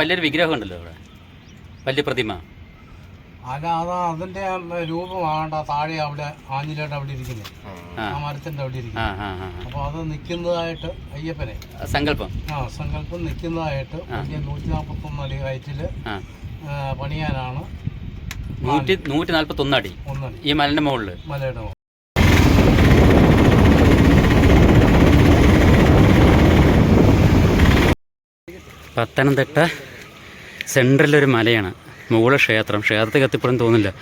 വലിയൊരു വിഗ്രഹം ഉണ്ടല്ലോ ഇവിടെ വലിയ പ്രതിമ. അല്ല അത് അതിന്റെ രൂപമാണ്ട താഴെ അവിടെ ആഞ്ഞിലോട്ട് അവിടെ ഇരിക്കുന്നത് ആ. മരത്തിന്റെ അവിടെ ഇരിക്കുന്നത് അപ്പൊ അത് നിൽക്കുന്നതായിട്ട് അയ്യപ്പനെ. സങ്കല്പം. ആ സങ്കല്പം നിൽക്കുന്നതായിട്ട് വലിയ നൂറ്റി നാൽപ്പത്തൊന്ന് അടി ഹൈറ്റിൽ പണിയാനാണ് നൂറ്റി നൂറ്റി നാൽപ്പത്തി ഒന്നടി. ഈ മലന്റെ മുകളിൽ മലയുടെ മുകളിൽ. പത്തനംതിട്ട സെൻട്രലൊരു മലയാണ്. മുകളിൽ ക്ഷേത്രം. ക്ഷേത്രത്തിൽ എത്തിപ്പോഴും തോന്നില്ല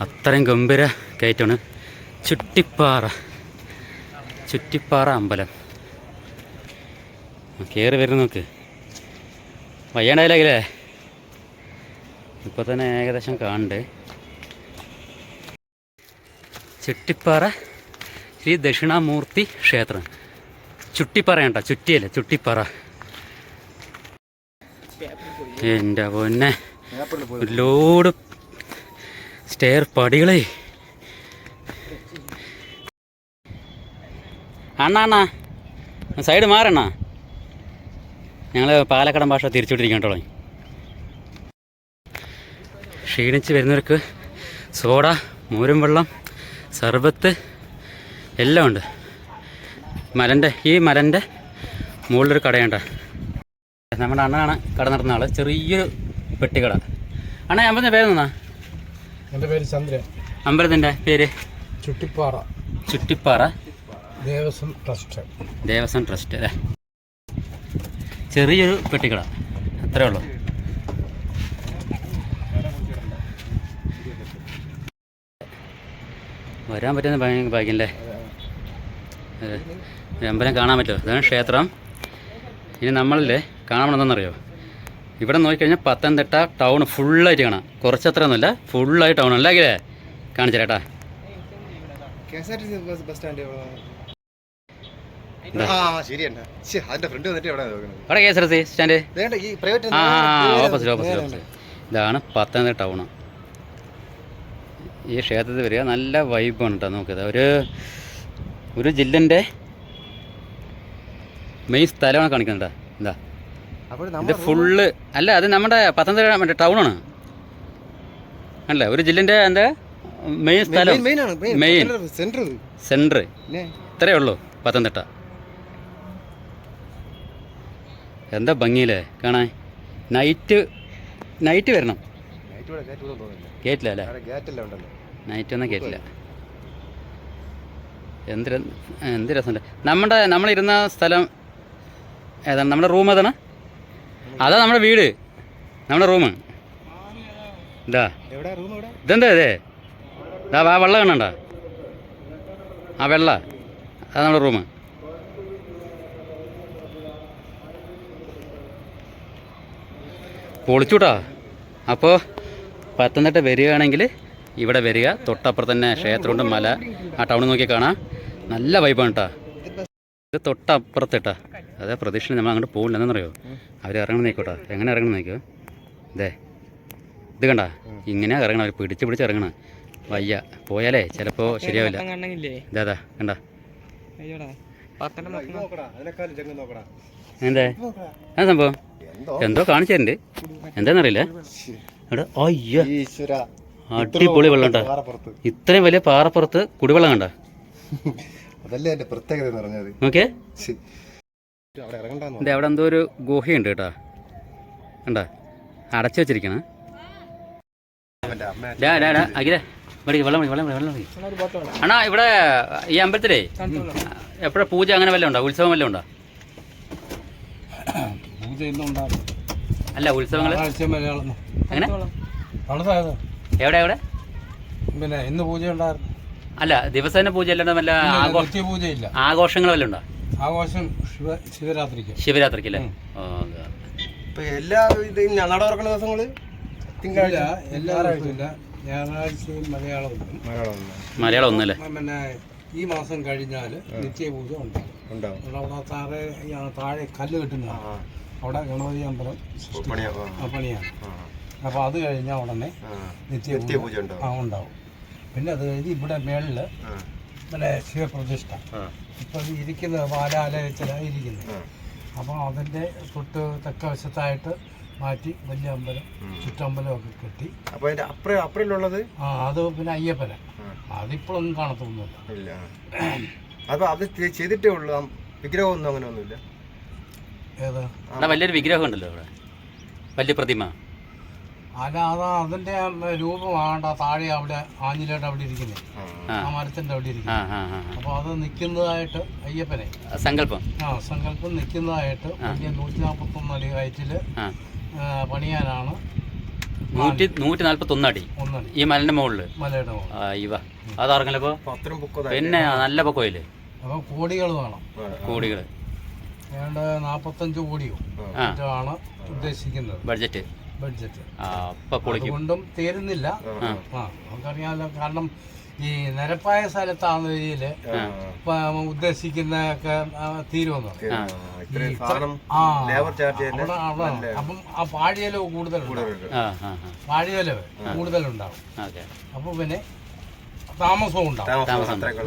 അത്രയും ഗംഭീര കയറ്റമാണ് ചുറ്റിപ്പാറ. ചുറ്റിപ്പാറ അമ്പലം. കയറി വരുന്ന നോക്ക്. വയ്യാണ്ടായില്ലേ ഇപ്പോൾ തന്നെ ഏകദേശം കാണണ്ട്. ചുട്ടിപ്പാറ ശ്രീ ദക്ഷിണാമൂർത്തി ക്ഷേത്രം. ചുട്ടിപ്പാറ കേട്ടോ ചുറ്റിയല്ലേ? ചുട്ടിപ്പാറ എന്റെ പൊന്നെ. ഒരു ലോഡ് സ്റ്റെയർ പടികളെ. അണ്ണാ അണ്ണാ. സൈഡ് മാറണ. ഞങ്ങൾ പാലക്കടം ഭാഷ തിരിച്ചുവിട്ടിരിക്കണം കേട്ടോ ക്ഷീണിച്ച് വരുന്നവർക്ക് സോഡ മൂരും വെള്ളം സർബത്ത് എല്ലാം ഉണ്ട്. മലന്റെ ഈ മലന്റെ മുകളിലൊരു കടയുണ്ട്. നമ്മുടെ അണ്ണനാണ് കട നടന്ന ആൾ. ചെറിയൊരു പെട്ടിക്കട. അണ്ണാ ഞാൻ പറഞ്ഞ പേര് നിന്നാ എന്റെ പേര് ചന്ദ്രൻ. അമ്പലത്തിന്റെ പേര്? ചുട്ടിപ്പാറ. ചുട്ടിപ്പാറ. ദേവസ്വം ട്രസ്റ്റ്. ദേവസ്വം ട്രസ്റ്റ് അല്ലേ? ചെറിയൊരു പെട്ടിക്കട. അത്രേ ഉള്ളൂ. വരാൻ പറ്റുന്ന ഭാഗ്യല്ലേ അല്ലേ? അമ്പലം കാണാൻ പറ്റുമോ? അതാണ് ക്ഷേത്രം. ഇനി നമ്മളില്ലേ കാണണമെന്നറിയോ ഇവിടെ നോക്കിക്കഴിഞ്ഞാൽ പത്തനംതിട്ട ടൗൺ ഫുള്ളായിട്ട് കാണാം. കുറച്ചത്ര ഒന്നുമില്ല ഫുള്ളായി ടൗൺ അല്ലേ അല്ലേ കാണിച്ചേട്ടാ അവിടെ കെ എസ് ആർ സ്റ്റാൻഡ്? ആ ഓപ്പോസിറ്റ് ഓപ്പോസിറ്റ് ഓപ്പോസിറ്റ് ഇതാണ് പത്തനംതിട്ട ടൗണ് ഈ ക്ഷേത്രത്തിൽ വരിക നല്ല വൈബാണ് കേട്ടോ നോക്കിയത്. ഒരു ഒരു ജില്ലന്റെ മെയിൻ സ്ഥലമാണ് കാണിക്കുന്നത് കേട്ടോ എന്താ ഇത് ഫുള്ള് അല്ല അത് നമ്മുടെ പത്തനംതിട്ട മറ്റേ ടൗണാണ് അല്ല? ഒരു ജില്ലന്റെ എന്താ? മെയിൻ സ്ഥലം. മെയിൻ സെന്റർ സെന്റർ ഇത്രയേ ഉള്ളൂ പത്തനംതിട്ട. എന്താ ഭംഗിയില്ലേ? കാണാൻ. നൈറ്റ് നൈറ്റ് വരണം. കേട്ടില്ല അല്ലേ? നൈറ്റ് ഒന്നും കേട്ടില്ല എന്ത് എന്ത് രസമുണ്ട്. നമ്മുടെ നമ്മളിരുന്ന സ്ഥലം ഏതാണ്? നമ്മുടെ റൂം ഏതാണ്? അതാ നമ്മുടെ വീട്. നമ്മുടെ റൂം ഇതാ. ഇതെന്താ ഇതേ? ഇതാ ആ വെള്ളം കാണണ്ട ആ വെള്ള. അതാ നമ്മുടെ റൂം പൊളിച്ചൂട്ടാ അപ്പോൾ പത്തനംതിട്ട വരികയാണെങ്കിൽ ഇവിടെ വരിക. തൊട്ടപ്പുറത്തന്നെ ക്ഷേത്രമുണ്ട് മല. ആ ടൗണിൽ നോക്കി കാണാം. നല്ല വൈബാണ് കേട്ടോ ഇത് തൊട്ടപ്പുറത്ത് കേട്ടാ അതെ പ്രതീക്ഷ നമ്മൾ അങ്ങോട്ട് പോകില്ല എന്നറിയോ അവർ ഇറങ്ങണം നോക്കോട്ടാ എങ്ങനെ ഇറങ്ങണം നോക്കിയോ ഇതേ ഇത് കണ്ട? ഇങ്ങനെ ഇറങ്ങണം. അവർ പിടിച്ച് പിടിച്ച് ഇറങ്ങണം. വയ്യ. പോയാലേ ചിലപ്പോ ശരിയാവില്ല. ഇതാ കണ്ട? എന്തേ? ആ സംഭവം? എന്തോ? കാണിച്ചിട്ടുണ്ട് എന്താണെന്നറിയില്ല ഇവിടെ അയ്യ. ഈശ്വര. അടിപൊളി വെള്ളം ഇത്രയും വലിയ പാറപ്പുറത്ത് കുടിവെള്ളം കണ്ട? അതല്ലേ എന്റെ പ്രത്യേകത എന്ന് പറഞ്ഞത് നോക്കിയേ. അവിടെ ഇറങ്ങണ്ടെന്ന് ഇത് അവിടെ എന്തോ ഒരു ഗുഹയുണ്ട് കേട്ടോ. കണ്ട? അടച്ചു വെച്ചിരിക്കണ. അണ്ണാ ഇവിടെ ഈ അമ്പലത്തിലേ എപ്പോഴാ പൂജ അങ്ങനെ വല്ലതും ഉണ്ടോ? ഉത്സവം വല്ലതും ഉണ്ടോ? അല്ല ഉത്സവങ്ങൾ തണുത്തായത് എവിടെ എവിടെ? പിന്നെ ഇന്ന് പൂജ ഉണ്ടായിരുന്നു. അല്ല ദിവസേന പൂജ അല്ലാണ്ട് വല്ല ആഘോഷ പൂജയില്ല. ആഘോഷങ്ങൾ വല്ല ഉണ്ടോ? ആഘോഷം ശിവ ശിവരാത്രിക്ക്. ശിവരാത്രിക്ക് അല്ലേ? ഇപ്പൊ എല്ലാ ഇതും ഞങ്ങളുടെ തുറക്കുന്ന ദിവസങ്ങൾ? തിങ്കളാഴ്ച? ഇല്ല എല്ലാ ദിവസവും ഇല്ല. ഞായറാഴ്ചയും മലയാളം മലയാളം ഒന്നല്ലേ പിന്നെ ഈ മാസം കഴിഞ്ഞാൽ നിത്യപൂജ ഉണ്ടാകും. ഉണ്ടാവും അവിടെ താഴെ താഴെ കല്ല് കെട്ടുന്ന അവിടെ ഗണപതി അമ്പലം പണിയാണ്. അപ്പോൾ അത് കഴിഞ്ഞാൽ ഉടനെ നിത്യപൂജ നിത്യപൂജ ഉണ്ടാവും. ആ ഉണ്ടാവും. പിന്നെ അത് കഴിഞ്ഞ് ഇവിടെ മേളിൽ ഇവിടെ ശിവപ്രതിഷ്ഠ. ഇപ്പൊ ഇരിക്കുന്നത് പാലാലയത്തിലാണ് ഇരിക്കുന്നത്. അപ്പോൾ അതിന്റെ തൊട്ട് തെക്ക വശത്തായിട്ട് മാറ്റി വലിയ അമ്പലം ചുറ്റമ്പലം ഒക്കെ കെട്ടി. അപ്പൊ അതിന്റെ അപ്പുറം അപ്പുറയിലുള്ളത് ആ അത് പിന്നെ അയ്യപ്പന. അതിപ്പോഴൊന്നും കാണത്തൊന്നുമില്ല. ഇല്ല. അപ്പൊ അത് ചെയ്തിട്ടേ ഉള്ളൂ. വിഗ്രഹമൊന്നും അങ്ങനെ ഒന്നുമില്ല ഏതാ വലിയൊരു വിഗ്രഹം ഉണ്ടല്ലോ അവിടെ വലിയ പ്രതിമ. അല്ല അതാ അതിന്റെ രൂപം രൂപമാണ്ട താഴെ അവിടെ ആഞ്ഞിലേട്ട് അവിടെ ഇരിക്കുന്നത് ആ. മരത്തിന്റെ അവിടെ ഇരിക്കുന്നത് അപ്പൊ അത് നിൽക്കുന്നതായിട്ട് അയ്യപ്പനെ. സങ്കല്പം. ആ സങ്കല്പം നിൽക്കുന്നതായിട്ട് വലിയ നൂറ്റി നാൽപ്പത്തൊന്ന് അടി ഹൈറ്റിൽ പണിയാനാണ് നൂറ്റി നൂറ്റി നാല്പത്തി ഒന്നടി. ഈ മലന്റെ മുകളിൽ മലയുടെ മുകളിൽ ആ ഇവ. അതറങ്ങലപ്പോ പിന്നെ നല്ല പൊക്കോയില്ലേ? അപ്പൊ കോടികൾ വേണം. കോടികൾ ഏതാണ്ട് നാപ്പത്തഞ്ച് കോടിയോ ആണ് ഉദ്ദേശിക്കുന്നത്. ബഡ്ജറ്റ്. ബഡ്ജറ്റ് അതുകൊണ്ടും തീരുന്നില്ല. നമുക്കറിയാമല്ലോ കാരണം ഈ നിരപ്പായ സ്ഥലത്താണ് രീതിയിൽ തീരുമെന്ന്. അവിടെ അവിടെ അപ്പം ആ പാഴിയലവ് കൂടുതൽ പാഴിയല കൂടുതലുണ്ടാവും. അപ്പൊ അപ്പോൾ പിന്നെ താമസവും ഉണ്ടാവും.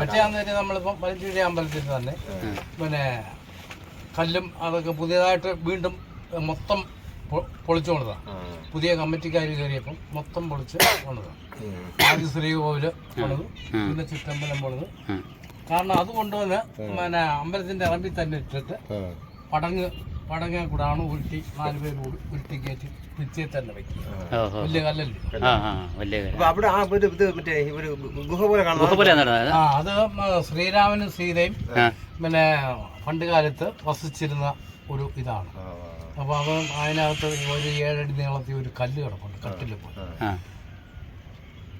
മറ്റേ അന്നേരം നമ്മളിപ്പം പരഞ്ചുരി അമ്പലത്തിൽ തന്നെ പിന്നെ കല്ലും അതൊക്കെ പുതിയതായിട്ട് വീണ്ടും മൊത്തം പൊളിച്ചു കൊണ്ടതാണ് പുതിയ കമ്മിറ്റിക്കാർ കയറിയപ്പം മൊത്തം പൊളിച്ച് കൊണ്ടതാണ് ആദ്യ ശ്രീകോവിൽ പണിത് പിന്നെ ചുറ്റമ്പലം പണിത് കാരണം അത് കൊണ്ടുവന്ന് പിന്നെ അമ്പലത്തിന്റെ ഇറമ്പിൽ തന്നെ ഇട്ടിട്ട് പടങ്ങ് പടങ്ങ കൂടാണ് ഉരുട്ടി നാല് പേര് ഉരുട്ടി കയറ്റി തിരിച്ചേ തന്നെ വെക്കും. ഓഹോ. വലിയ കല്ലല്ലേ? വലിയ അപ്പൊ അവിടെ ആ ഒരു ഇത് മറ്റേ ഒരു ഗുഹ പോലെ കാണുന്നത് ഗുഹ പോലെ ആ അത് ശ്രീരാമനും സീതയും പിന്നെ പണ്ട് കാലത്ത് വസിച്ചിരുന്ന ഒരു ഇതാണ്. അപ്പൊ അത് അതിനകത്ത് ഒരു ഏഴടി നീളത്തിൽ ഒരു കല്ല് കിടപ്പുണ്ട് കട്ടിൽ പോലെ. ആ.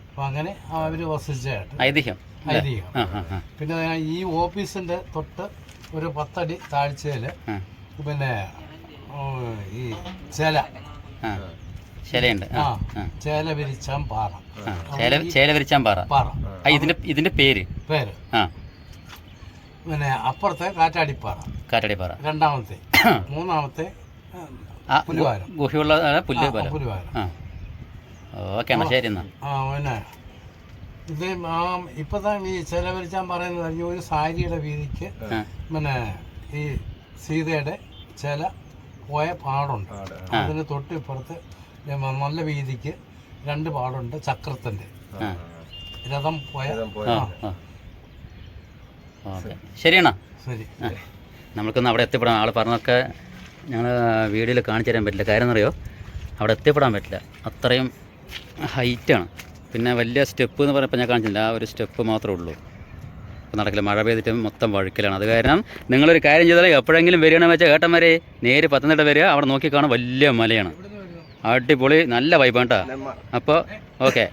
അപ്പോൾ അങ്ങനെ അവർ വസിച്ചായിട്ട് ഐതിഹ്യം. ഐതിഹ്യം. പിന്നെ ഈ ഓഫീസിന്റെ തൊട്ട് ഒരു പത്തടി താഴ്ചയിൽ പിന്നെ ഈ ചേല. ആ വിരിച്ചാൻ പാറ. ആ ചേല ചേല വിരിച്ചാൻ പാറ. പാറ. ആ ഇതിന്റെ ഇതിന്റെ പേര്? പേര്? ആ. പിന്നെ അപ്പുറത്തെ കാറ്റാടിപ്പാറ. കാറ്റാടിപ്പാറ. രണ്ടാമത്തെ മൂന്നാമത്തെ പുലിവാരം. ഗുഹയുള്ള ആ, പുല്ല് പോലെ. പുലിവാരം. ആ. ഓക്കെ എന്നാ ശരി എന്നാ. ആ പിന്നെ ഇത് ആ ഇപ്പത്തെ ഈ ചില വിരിച്ചാൻ പറയുന്നത് ഒരു സാരിയുടെ വീതിക്ക് പിന്നെ ഈ സീതയുടെ ചില പോയ പാടുണ്ട്. അതിന് തൊട്ടിപ്പുറത്ത് നല്ല വീതിക്ക് രണ്ട് പാടുണ്ട് ചക്രത്തിന്റെ. രഥം പോയ ശരിയാണോ ശരി. ആ. നമ്മൾക്കൊന്ന് അവിടെ എത്തിപ്പെടാം. ആൾ പറഞ്ഞൊക്കെ ഞങ്ങൾ വീഡിയോയിൽ കാണിച്ചു തരാൻ പറ്റില്ല. കാര്യം എന്നറിയോ അവിടെ എത്തിപ്പെടാൻ പറ്റില്ല. അത്രയും ഹൈറ്റാണ്. പിന്നെ വലിയ സ്റ്റെപ്പ് എന്ന് പറയുമ്പോൾ ഞാൻ കാണിച്ചില്ല ആ ഒരു സ്റ്റെപ്പ് മാത്രമേ ഉള്ളൂ. അപ്പോൾ നടക്കില്ല. മഴ പെയ്തിട്ട് മൊത്തം വഴുക്കലാണ്. അത് കാരണം നിങ്ങളൊരു കാര്യം ചെയ്താൽ എപ്പോഴെങ്കിലും വരികയാണെന്ന് വെച്ചാൽ ഏട്ടന്മാരെ? നേര് പത്തനംതിട്ട വരിക അവിടെ നോക്കിക്കാണാൻ വലിയ മലയാണ്. അടിപൊളി നല്ല വൈബാണ് കേട്ടോ. അപ്പോൾ ഓക്കെ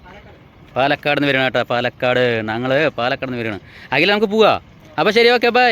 പാലക്കാട് നിന്ന് വരികയാണ് കേട്ടോ. പാലക്കാട് ഞങ്ങൾ പാലക്കാട് നിന്ന് വരികയാണ്. അഖില നമുക്ക് പോവാം. അപ്പോൾ ശരി ഓക്കെ ബൈ